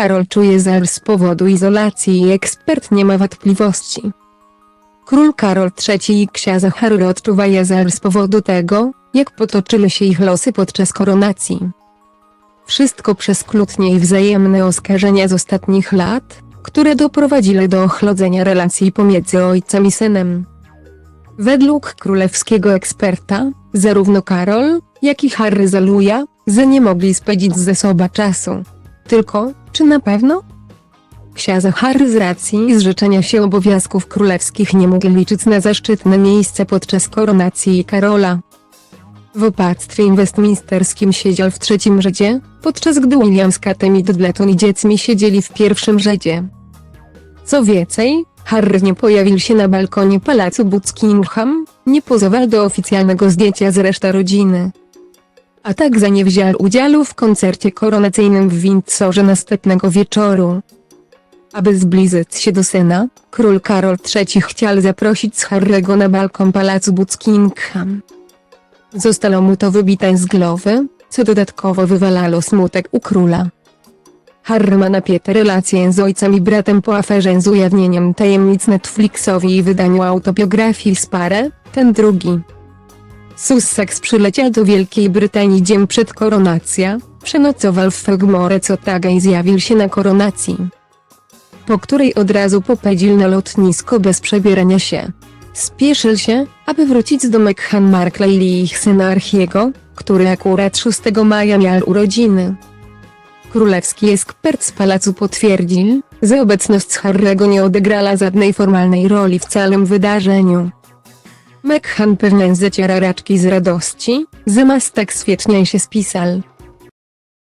Karol czuje żal z powodu izolacji i ekspert nie ma wątpliwości. Król Karol III i książę Harry odczuwają żal z powodu tego, jak potoczyły się ich losy podczas koronacji. Wszystko przez kłótnie i wzajemne oskarżenia z ostatnich lat, które doprowadziły do ochlodzenia relacji pomiędzy ojcem i synem. Według królewskiego eksperta, zarówno Karol, jak i Harry Zaluja, że nie mogli spędzić ze sobą czasu. Tylko, czy na pewno? Książę Harry z racji zrzeczenia się obowiązków królewskich nie mógł liczyć na zaszczytne miejsce podczas koronacji Karola. W opactwie westminsterskim siedział w trzecim rzedzie, podczas gdy William z Katem i Dudleton i dziećmi siedzieli w pierwszym rzedzie. Co więcej, Harry nie pojawił się na balkonie pałacu Buckingham, nie pozował do oficjalnego zdjęcia z resztą rodziny. A także nie wziął udziału w koncercie koronacyjnym w Windsorze następnego wieczoru. Aby zbliżyć się do syna, król Karol III chciał zaprosić Harry'ego na balkon pałacu Buckingham. Zostało mu to wybite z głowy, co dodatkowo wywalało smutek u króla. Harry ma napięte relacje z ojcem i bratem po aferze z ujawnieniem tajemnic Netflixowi i wydaniu autobiografii Spare, ten drugi. Sussex przyleciał do Wielkiej Brytanii dzień przed koronacją, przenocował w Frogmore co taga i zjawił się na koronacji. Po której od razu popędził na lotnisko bez przebierania się. Spieszył się, aby wrócić do Meghan Markle i ich syna Archiego, który akurat 6 maja miał urodziny. Królewski ekspert z pałacu potwierdził, że obecność Harry'ego nie odegrała żadnej formalnej roli w całym wydarzeniu. Meghan pewnie zaciera raczki z radości, że mas tak świetnie się spisał.